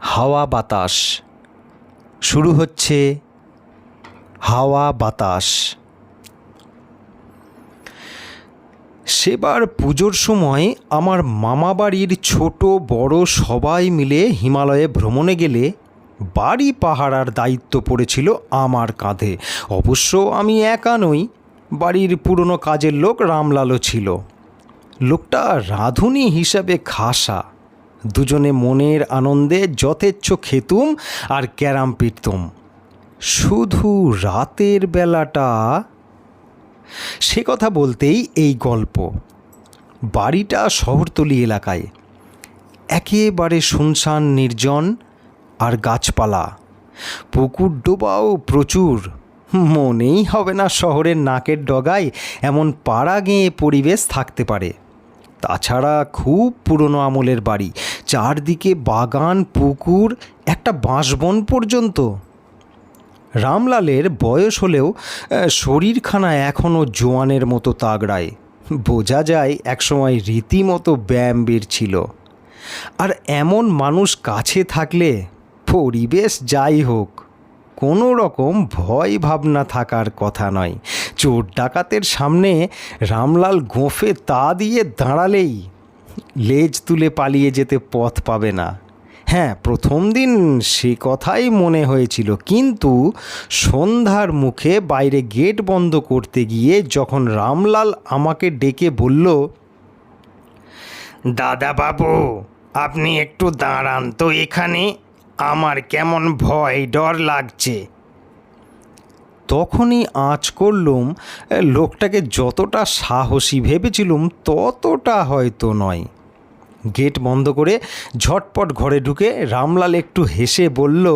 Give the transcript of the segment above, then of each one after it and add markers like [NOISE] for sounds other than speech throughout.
হাওয়া বাতাস। শুরু হচ্ছে হাওয়া বাতাস। সেবার পুজোর সময় আমার মামা বাড়ির ছোট বড় সবাই মিলে হিমালয়ে ভ্রমণে গেলে বাড়ি পাহারার দায়িত্ব পড়েছিল আমার কাঁধে। অবশ্য আমি একা নই, বাড়ির পুরনো কাজের লোক রামলালও ছিল। লোকটা রাঁধুনি হিসাবে খাসা। দুজনে মনের আনন্দে যথেচ্ছ খেতুম আর ক্যারাম পিটতুম। শুধু রাতের বেলাটা। সে কথা বলতেই এই গল্প। বাড়িটা শহরতলি এলাকায়। একেবারে শুনশান নির্জন আর গাছপালা। পুকুর ডোবাও প্রচুর। মনেই হবে না শহরের নাকের ডগায় এমন পাড়া গেঁয়ে পরিবেশ থাকতে পারে। তাছাড়া খুব পুরনো আমলের বাড়ি। চারদিকে বাগান, পুকুর, একটা বাঁশবন পর্যন্ত। রামলালের বয়স হলেও শরীরখানা এখনও জোয়ানের মতো তাগড়ায়। বোঝা যায় একসময় রীতিমতো ব্যায়ামবীর ছিল। আর এমন মানুষ কাছে থাকলে পরিবেশ যাই হোক, কোনো রকম ভয় ভাবনা থাকার কথা নয়। চোর ডাকাতের সামনে রামলাল গোঁফে তা দিয়ে দাঁড়ালেই লেজ তুলে পালিয়ে যেতে পথ পাবে না। হ্যাঁ প্রথম দিন সে কথাই মনে হয়েছিল, কিন্তু সন্ধ্যার মুখে বাইরে গেট বন্ধ করতে গিয়ে যখন রামলাল আমাকে ডেকে বলল দাদা বাবু আপনি একটু দাঁড়ান তো এখানে। আমার কেমন ভয়, ডর লাগছে। তখনই আঁচ করলুম লোকটাকে যতটা সাহসী ভেবেছিলুম ততটা হয়তো নয়। গেট বন্ধ করে ঝটপট ঘরে ঢুকে রামলাল একটু হেসে বলল,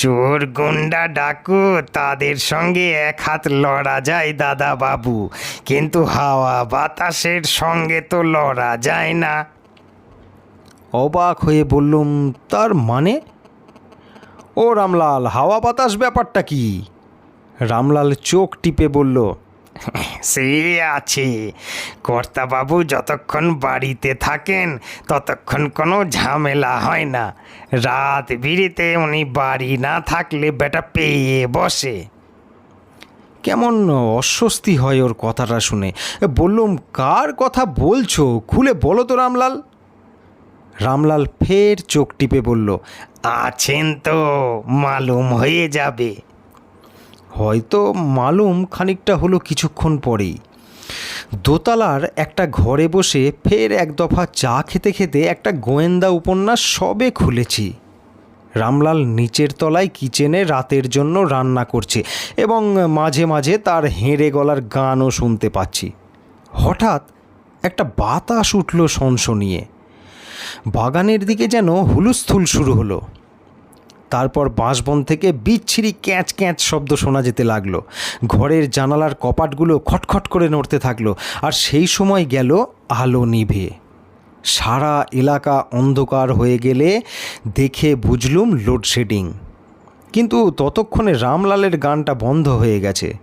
চোর গুন্ডা ডাকু, তাদের সঙ্গে এক হাত লড়া যায় দাদা বাবু, কিন্তু হাওয়া বাতাসের সঙ্গে তো লড়া যায় না। অবাক হয়ে বললুম, তার মানে? ও রামলাল হাওয়া বাতাস ব্যাপারটা কি? রামলাল চোখ টিপে বলল সে আছে। কর্তাবাবু যতক্ষণ বাড়িতে থাকেন ততক্ষণ কোনো ঝামেলা হয় না। রাত বিড়িতে উনি বাড়ি না থাকলে বেটা পেয়ে বসে। কেমন অস্বস্তি হয় ওর কথাটা শুনে। বললুম কার কথা বলছো? খুলে বলো তো রামলাল। রামলাল ফের চোখ টিপে বলল আছেন তো, মালুম হয়ে যাবে। হয়তো মালুম খানিকটা হলো কিছুক্ষণ পরেই। দোতলার একটা ঘরে বসে ফের এক দফা চা খেতে খেতে একটা গোয়েন্দা উপন্যাস সবে খুলেছি। রামলাল নিচের তলায় কিচেনে রাতের জন্য রান্না করছে এবং মাঝে মাঝে তার হেঁড়ে গলার গানও শুনতে পাচ্ছি। হঠাৎ একটা বাতাস উঠল সনসনিয়ে। বাগানের দিকে যেন হুলুস্থুল শুরু হলো। তারপর বাঁশবন থেকে বিচ্ছিরি ক্যাঁচ ক্যাঁচ শব্দ শোনা যেতে লাগল। ঘরের জানালার কপাটগুলো খটখট করে নড়তে থাকল আর সেই সময় গেল আলো নিভে। সারা এলাকা অন্ধকার হয়ে গেলে দেখে বুঝলুম লোডশেডিং। কিন্তু ততক্ষণে রামলালের গানটা বন্ধ হয়ে গেছে।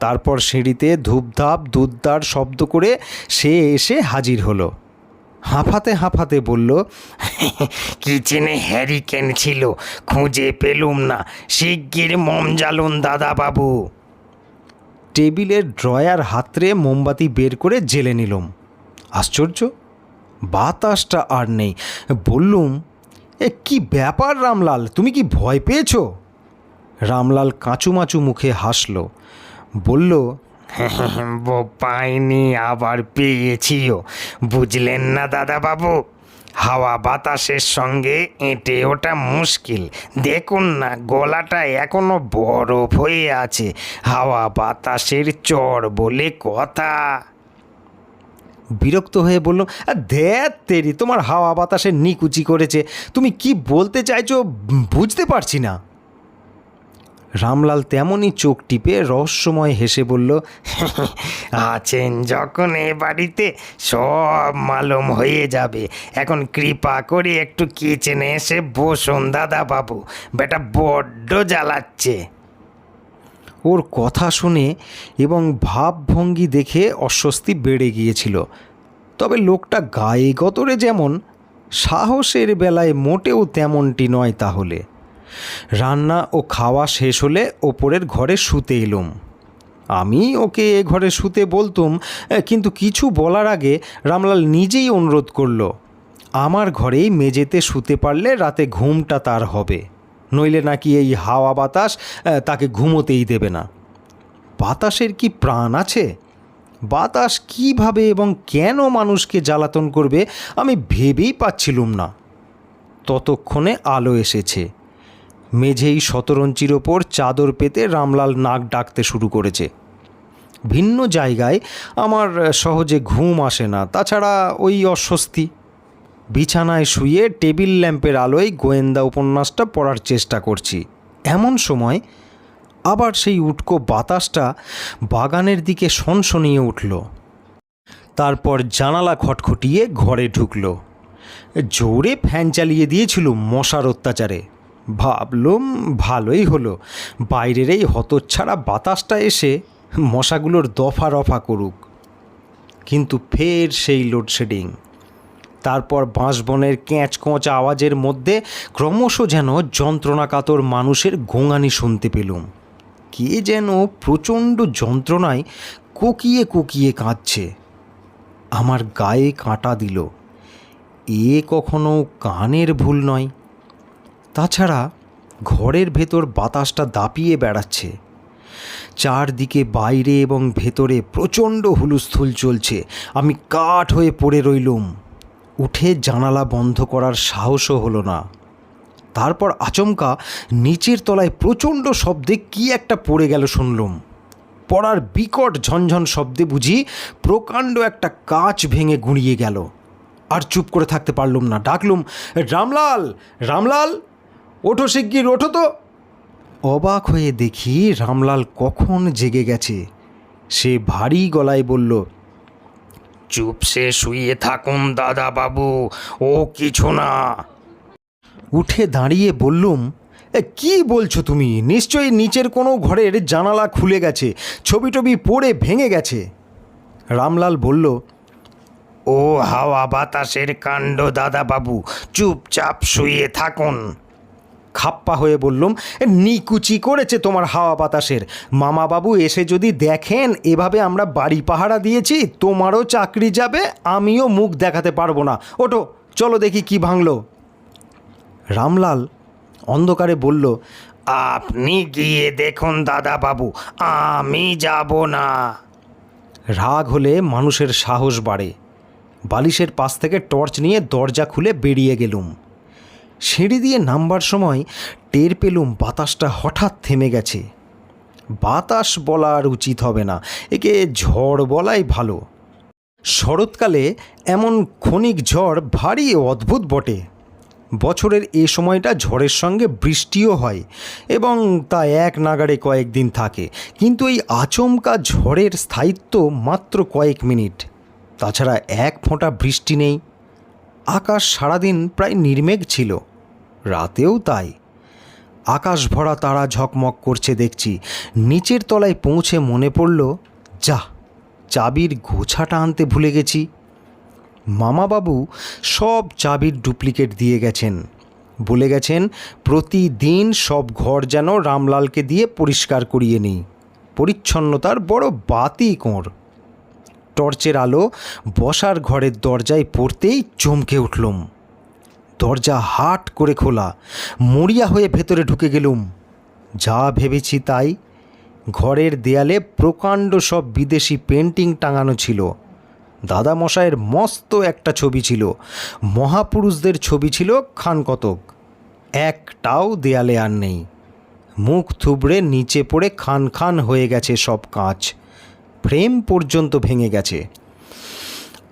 তারপর সিঁড়িতে ধূপধাপ দুধদার শব্দ করে সে এসে হাজির হলো। হাঁফাতে হাঁফাতে বলল কিচেনে হ্যারিকেন ছিল খুঁজে পেলুম না। শিগগির মম জ্বালুন দাদা বাবু টেবিলের ড্রয়ার হাতরে মোমবাতি বের করে জেলে নিলাম। আশ্চর্য বাতাসটা আর নেই। বললুম এ কি ব্যাপার রামলাল তুমি কি ভয় পেয়েছ? রামলাল কাঁচুমাচু মুখে হাসলো। বলল [LAUGHS] পাইনি আবার পেয়েছিও। বুঝলেন না দাদা বাবু হাওয়া বাতাসের সঙ্গে এঁটে ওটা মুশকিল। দেখুন না, গলাটা এখনও বরফ হয়ে আছে। হাওয়া বাতাসের চর বলে কথা। বিরক্ত হয়ে বললাম দেখ তেরি, তোমার হাওয়া বাতাসে নিকুচি করেছে। তুমি কি বলতে চাইছো বুঝতে পারছি না। রামলাল তেমনই চোখ টিপে রহস্যময় হেসে বলল [LAUGHS] আছেন যখন এ বাড়িতে, সব মালুম হয়ে যাবে। এখন কৃপা করে একটু কিচেনে এসে বসুন দাদা বাবু বেটা বড্ড জ্বালাচ্ছে। ওর কথা শুনে এবং ভাবভঙ্গি দেখে অস্বস্তি বেড়ে গিয়েছিল। তবে লোকটা গায়ে গতরে যেমন, সাহসের বেলায় মোটেও তেমনটি নয় তাহলে। রান্না ও খাওয়া শেষ হলে ওপরের ঘরে শুতে এলুম। আমি ওকে এ ঘরে শুতে বলতুম কিন্তু কিছু বলার আগে রামলাল নিজেই অনুরোধ করল, আমার ঘরেই মেঝেতে শুতে পারলে রাতে ঘুমটা তার হবে, নইলে নাকি এই হাওয়া বাতাস তাকে ঘুমোতেই দেবে না। বাতাসের কি প্রাণ আছে? বাতাস কীভাবে এবং কেন মানুষকে জ্বালাতন করবে আমি ভেবেই পাচ্ছিলুম না। ততক্ষণে আলো এসেছে মেঝেই শতরঞ্চির ওপর চাদর পেতে রামলাল নাক ডাকতে শুরু করেছে। ভিন্ন জায়গায় আমার সহজে ঘুম আসে না, তাছাড়া ওই অস্বস্তি। বিছানায় শুয়ে টেবিল ল্যাম্পের আলোয় গোয়েন্দা উপন্যাসটা পড়ার চেষ্টা করছি। এমন সময় আবার সেই উটকো বাতাসটা বাগানের দিকে সনসনিয়ে উঠল। তারপর জানালা খটখটিয়ে ঘরে ঢুকলো। জোরে ফ্যান চালিয়ে দিয়েছিল মশার অত্যাচারে। ভাবলুম ভালোই হলো। বাইরের এই হতচ্ছাড়া বাতাসটা এসে মশাগুলোর দফা রফা করুক। কিন্তু ফের সেই লোডশেডিং। তারপর বাঁশবনের ক্যাঁচ কোঁচ আওয়াজের মধ্যে ক্রমশ যেন যন্ত্রণাকাতর মানুষের গোঙানি শুনতে পেলুম। কে যেন প্রচণ্ড যন্ত্রণায় কোকিয়ে কোকিয়ে কাঁদছে। আমার গায়ে কাঁটা দিল। এ কখনো কানের ভুল নয়। তাছাড়া ঘরের ভেতর বাতাসটা দাপিয়ে বেড়াচ্ছে। চারদিকে বাইরে এবং ভেতরে প্রচণ্ড হুলুস্থুল চলছে। আমি কাঠ হয়ে পড়ে রইলুম। উঠে জানালা বন্ধ করার সাহসও হলো না। তারপর আচমকা নিচের তলায় প্রচণ্ড শব্দে কি একটা পড়ে গেল শুনলুম। পড়ার বিকট ঝনঝন শব্দে বুঝি প্রকাণ্ড একটা কাঁচ ভেঙে গুঁড়িয়ে গেল। আর চুপ করে থাকতে পারলুম না। ডাকলুম, রামলাল রামলাল! ওঠো শিগগির ওঠো তো। অবাক হয়ে দেখি রামলাল কখন জেগে গেছে। সে ভারী গলায় বলল চুপসে শুয়ে থাকুন দাদা বাবু ও কিছু না। উঠে দাঁড়িয়ে বললুম "এ, কি বলছো তুমি? নিশ্চয়ই নিচের কোনো ঘরের জানালা খুলে গেছে ছবি টবি পড়ে ভেঙে গেছে। রামলাল বলল ও হাওয়া বাতাসের কাণ্ড দাদা বাবু চুপচাপ শুয়ে থাকুন। খাপ্পা হয়ে বললুম "এ, নিকুচি করেছে তোমার হাওয়া বাতাসের। মামাবাবু এসে যদি দেখেন এভাবে আমরা বাড়ি পাহারা দিয়েছি তোমারও চাকরি যাবে আমিও মুখ দেখাতে পারব না। ওটো চলো দেখি কি ভাঙলো। রামলাল অন্ধকারে বলল আপনি গিয়ে দেখুন দাদা বাবু আমি যাব না। রাগ হলে মানুষের সাহস বাড়ে। বালিশের পাশ থেকে টর্চ নিয়ে দরজা খুলে বেরিয়ে গেলুম। সিঁড়ি দিয়ে নামবার সময় টের পেলুম বাতাসটা হঠাৎ থেমে গেছে। বাতাস বলার উচিত হবে না, একে ঝড় বলাই ভালো। শরৎকালে এমন ক্ষণিক ঝড় ভারী অদ্ভুত বটে। বছরের এ সময়টা ঝড়ের সঙ্গে বৃষ্টিও হয় এবং তা এক নাগাড়ে কয়েকদিন থাকে, কিন্তু এই আচমকা ঝড়ের স্থায়িত্ব মাত্র কয়েক মিনিট। তাছাড়া এক ফোঁটা বৃষ্টি নেই। আকাশ সারাদিন প্রায় নির্মেঘ ছিল। রাতেও তাই। আকাশ ভরা তারা ঝকমক করছে দেখছি। নিচের তলায় পৌঁছে মনে পড়ল, যা, চাবির গোছাটা আনতে ভুলে গেছি। মামাবাবু সব চাবির ডুপ্লিকেট দিয়ে গেছেন। বলে গেছেন, প্রতিদিন সব ঘর যেন রামলালকে দিয়ে পরিষ্কার করিয়ে নিই। পরিচ্ছন্নতার বড় বাতি কোঁড়। টর্চের আলো বসার ঘরের দরজায় পড়তেই চমকে উঠলুম। দরজা হাট করে খোলা। মরিয়া হয়ে ভেতরে ঢুকে গেলুম। যা ভেবেছি তাই। ঘরের দেয়ালে প্রকাণ্ড সব বিদেশি পেন্টিং টাঙানো ছিল। দাদামশায়ের মস্ত একটা ছবি ছিল। মহাপুরুষদের ছবি ছিল খান কতক। একটাও দেয়ালে আর নেই। মুখ থুবড়ে নিচে পড়ে খান খান হয়ে গেছে সব কাঁচ। ফ্রেম পর্যন্ত ভেঙে গেছে।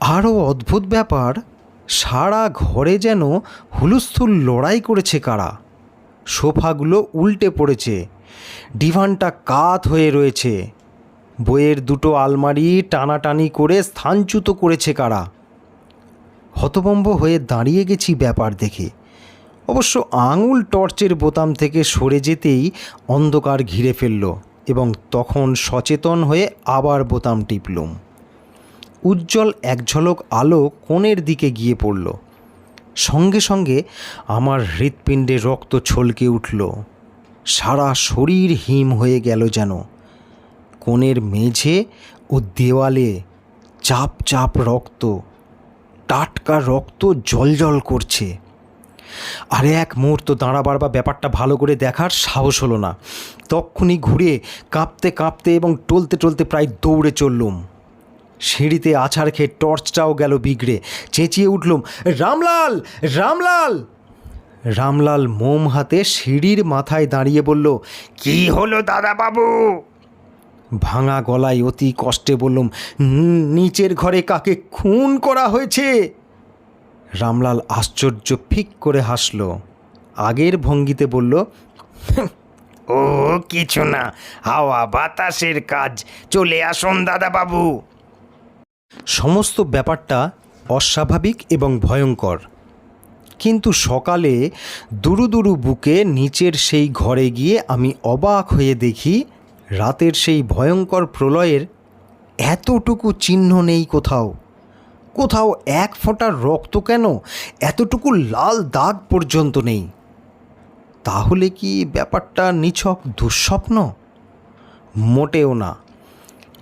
আরও অদ্ভুত ব্যাপার সারা ঘরে যেন হুলুস্থুল লড়াই করেছে কারা। সোফাগুলো উল্টে পড়েছে। ডিভানটা কাত হয়ে রয়েছে। বইয়ের দুটো আলমারি টানাটানি করে স্থানচ্যুত করেছে কারা। হতভম্ব হয়ে দাঁড়িয়ে গেছি ব্যাপার দেখে। অবশ্য আঙুল টর্চের বোতাম থেকে সরে যেতেই অন্ধকার ঘিরে ফেলল এবং তখন সচেতন হয়ে আবার বোতাম টিপলুম। উজ্জ্বল এক ঝলক আলো কোণের দিকে গিয়ে পড়ল। সঙ্গে সঙ্গে আমার হৃৎপিণ্ডে রক্ত ছলকে উঠল। সারা শরীর হিম হয়ে গেল যেন। কোণের মেঝে ও দেওয়ালে চাপ চাপ রক্ত, টাটকা রক্ত জলজল করছে। আর এক মুহূর্ত দাঁড়াবার বা ব্যাপারটা ভালো করে দেখার সাহস হলো না। তক্ষুনি ঘুরে কাঁপতে কাঁপতে এবং টলতে টলতে প্রায় দৌড়ে চললুম। সিঁড়িতে আছাড় খেয়ে টর্চটাও গেল বিগড়ে। চেঁচিয়ে উঠলুম, রামলাল রামলাল! রামলাল মোম হাতে সিঁড়ির মাথায় দাঁড়িয়ে বলল, কি হলো দাদা বাবু ভাঙা গলায় অতি কষ্টে বললুম "নি- নিচের ঘরে কাকে খুন করা হয়েছে? রামলাল আশ্চর্য ফিক করে হাসল, আগের ভঙ্গিতে বলল, ও, কিছু না, হাওয়া বাতাসের কাজ, চলে আসুন দাদা বাবু সমস্ত ব্যাপারটা অস্বাভাবিক এবং ভয়ঙ্কর। কিন্তু সকালে দুরু দুরু বুকে নিচের সেই ঘরে গিয়ে আমি অবাক হয়ে দেখি, রাতের সেই ভয়ঙ্কর প্রলয়ের এতটুকু চিহ্ন নেই কোথাও। কোথাও এক ফোঁটা রক্ত কেন? এতটুকু লাল দাগ পর্যন্ত নেই। তাহলে কি ব্যাপারটা নিছক দুঃস্বপ্ন? মোটেও না।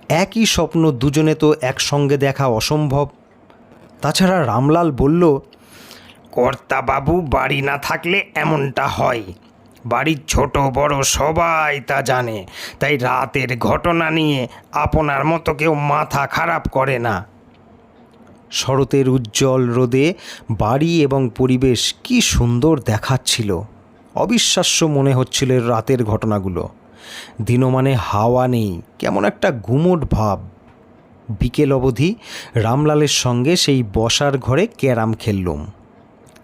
একই স্বপ্ন দুজনে তো একসঙ্গে দেখা অসম্ভব। তাছাড়া রামলাল বলল কর্তা বাবু বাড়ি না থাকলে এমনটা হয়। বাড়ির ছোট বড় সবাই তা জানে, তাই রাতের ঘটনা নিয়ে আপনার মতো কেউ মাথা খারাপ করে না। শরতের উজ্জ্বল রোদে বাড়ি এবং পরিবেশ কি সুন্দর দেখাচ্ছিল। অবিশ্বাস্য মনে হচ্ছিল রাতের ঘটনাগুলো। দিনমানে হাওয়া নেই, কেমন একটা গুমোট ভাব। বিকেল অবধি রামলালের সঙ্গে সেই বসার ঘরে ক্যারাম খেললুম।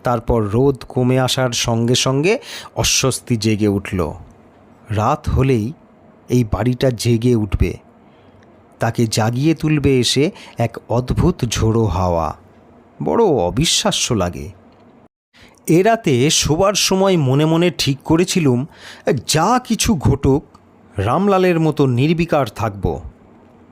তারপর রোদ কমে আসার সঙ্গে সঙ্গে অস্বস্তি জেগে উঠল। রাত হলেই এই বাড়িটা জেগে উঠবে। তাকে জাগিয়ে তুলবে এসে এক অদ্ভুত ঝোড়ো হাওয়া। বড় অবিশ্বাস্য লাগে। এ রাতে শোবার সময় মনে মনে ঠিক করেছিলুম, যা কিছু ঘটুক, রামলালের মতো নির্বিকার থাকব।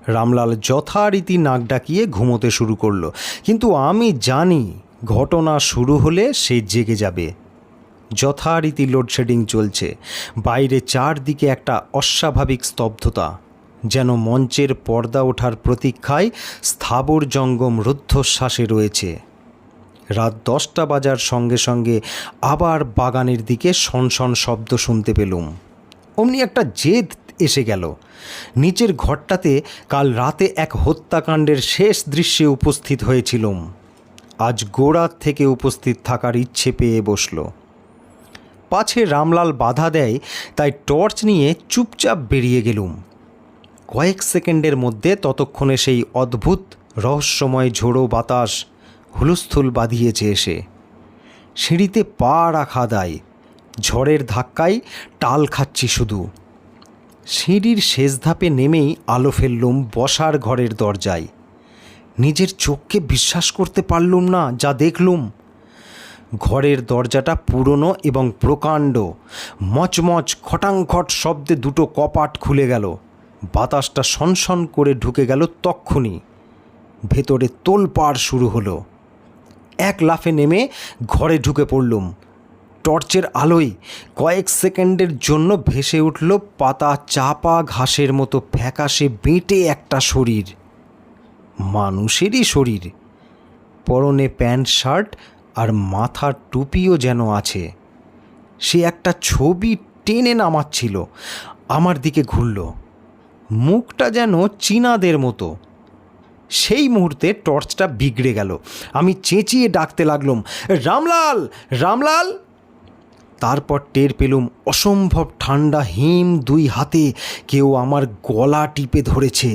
রামলাল যথারীতি নাক ডাকিয়ে ঘুমোতে শুরু করল, কিন্তু আমি জানি ঘটনা শুরু হলে সে জেগে যাবে। যথারীতি লোডশেডিং চলছে, বাইরে চারদিকে একটা অস্বাভাবিক স্তব্ধতা, যেন মঞ্চের পর্দা ওঠার প্রতীক্ষায় স্থাবর জঙ্গম রুদ্ধশ্বাসে রয়েছে। রাত দশটা বাজার সঙ্গে সঙ্গে আবার বাগানের দিকে শনশন শব্দ শুনতে পেলুম। অমনি একটা জেদ এসে গেল। নিচের ঘরটাতে কাল রাতে এক হত্যাকাণ্ডের শেষ দৃশ্যে উপস্থিত হয়েছিলুম। আজ গোড়ার থেকে উপস্থিত থাকার ইচ্ছে পেয়ে বসল। পাছে রামলাল বাধা দেয়, তাই টর্চ নিয়ে চুপচাপ বেরিয়ে গেলুম। কয়েক সেকেন্ডের মধ্যে ততক্ষণে সেই অদ্ভুত, রহস্যময় ঝোড়ো বাতাস হুলস্থুল বাঁধিয়েছে এসে। সিঁড়িতে পা রাখা দায়, ঝড়ের ধাক্কায় টাল খাচ্ছি শুধু। সিঁড়ির শেষ ধাপে নেমেই আলো ফেললুম বসার ঘরের দরজায়। নিজের চোখকে বিশ্বাস করতে পারলুম না, যা দেখলুম। ঘরের দরজাটা পুরনো এবং প্রকাণ্ড, মচমচ খটাংখট শব্দে দুটো কপাট খুলে গেল। বাতাসটা সনসন করে ঢুকে গেল তক্ষুনি। ভেতরে তোলপাড় শুরু হলো। এক লাফে নেমে ঘরে ঢুকে পড়লুম। টর্চের আলোয় কয়েক সেকেন্ডের জন্য ভেসে উঠল পাতা চাপা ঘাসের মতো ফ্যাকাশে বেঁটে একটা শরীর। মানুষেরই শরীর। পরনে প্যান্ট, শার্ট আর মাথার টুপিও যেন আছে। সে একটা ছবি টেনে নামাচ্ছিল। আমার দিকে ঘুরল। মুখটা যেন চীনাদের মতো। সেই মুহূর্তে টর্চটা বিগড়ে গেল। আমি চেঁচিয়ে ডাকতে লাগলাম, রামলাল রামলাল! তারপর টের পেলুম অসম্ভব ঠান্ডা হিম দুই হাতে কেউ আমার গলা টিপে ধরেছে।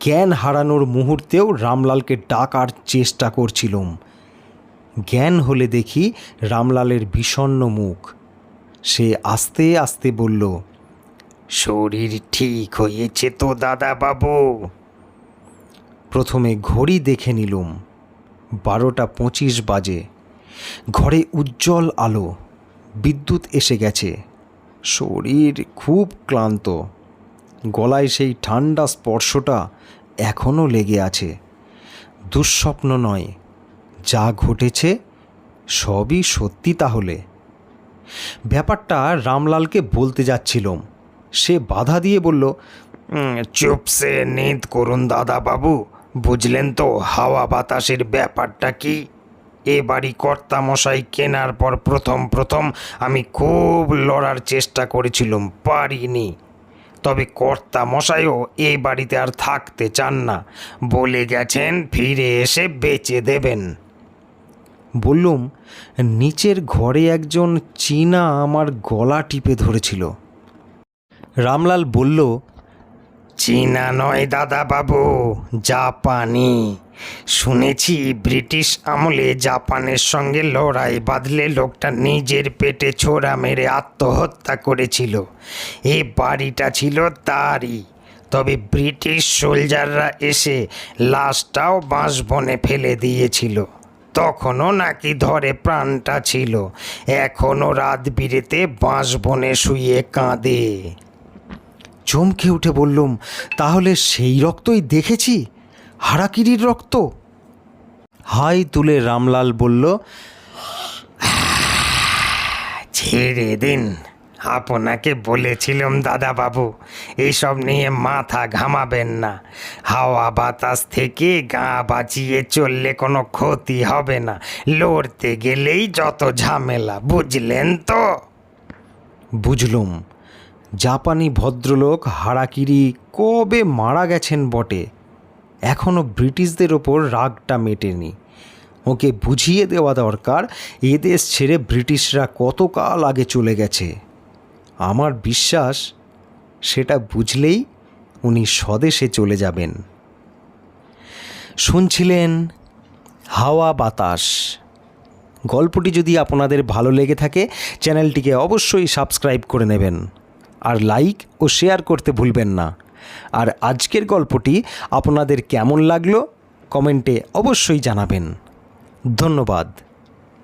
জ্ঞান হারানোর মুহূর্তেও রামলালকে ডাকার চেষ্টা করছিলুম। জ্ঞান হলে দেখি রামলালের বিষণ্ণ মুখ। সে আস্তে আস্তে বলল, শরীর ঠিক হয়েছে তো দাদা বাবু প্রথমে ঘড়ি দেখে নিলুম। বারোটা পঁচিশ বাজে। ঘরে উজ্জ্বল আলো। বিদ্যুৎ এসে গেছে। শরীর খুব ক্লান্ত। গলায় সেই ঠান্ডা স্পর্শটা এখনও লেগে আছে। দুঃস্বপ্ন নয়, যা ঘটেছে সবই সত্যি তাহলে। ব্যাপারটা রামলালকে বলতে যাচ্ছিলাম। সে বাধা দিয়ে বলল চুপসে নিদ করুন দাদা বাবু বুঝলেন তো, হাওয়া বাতাসের ব্যাপারটা কি? এ বাড়ি কর্তা মশাই কেনার পর প্রথম প্রথম আমি খুব লড়ার চেষ্টা করেছিলাম, পারিনি। তবে কর্তা মশাইও এই বাড়িতে আর থাকতে চান না, বলে গেছেন ফিরে এসে বেঁচে দেবেন। বললুম, নিচের ঘরে একজন চীনা আমার গলা টিপে ধরেছিল। রামলাল বলল চীনা নয় দাদা বাবু জাপানি। শুনেছি ব্রিটিশ আমলে জাপানের সঙ্গে লড়াই বাঁধলে লোকটা নিজের পেটে ছোড়া মেরে আত্মহত্যা করেছিল। এ বাড়িটা ছিল তারই। তবে ব্রিটিশ সোলজাররা এসে লাশটাও বাঁশবনে ফেলে দিয়েছিল। তখনও নাকি ধরে প্রাণটা ছিল। এখনও রাত বিরেতে বাঁশবনে শুয়ে কাঁদে। চমকে উঠে বললুম তাহলে সেই রক্তই দেখেছি? হারাকিরির রক্ত? হাই তুলে রামলাল বলল ছেড়ে দিন। আপনাকে বলেছিলাম দাদা বাবু এইসব নিয়ে মাথা ঘামাবেন না। হাওয়া বাতাস থেকে গা বাঁচিয়ে চললে কোনো ক্ষতি হবে না। লড়তে গেলেই যত ঝামেলা বুঝলেন তো? বুঝলুম। জাপানি ভদ্রলোক হারাকিরি কবে মারা গেছেন বটে? এখনও ব্রিটিশদের ওপর রাগটা মেটেনি। ওকে বুঝিয়ে দেওয়া দরকার এদেশ ছেড়ে ব্রিটিশরা কতকাল আগে চলে গেছে। আমার বিশ্বাস, সেটা বুঝলেই উনি স্বদেশে চলে যাবেন। শুনছিলেন হাওয়া বাতাস। গল্পটি যদি আপনাদের ভালো লেগে থাকে, চ্যানেলটিকে অবশ্যই সাবস্ক্রাইব করে নেবেন। আর লাইক ও শেয়ার করতে ভুলবেন না। আর আজকের গল্পটি আপনাদের কেমন লাগল, কমেন্টে অবশ্যই জানাবেন। ধন্যবাদ।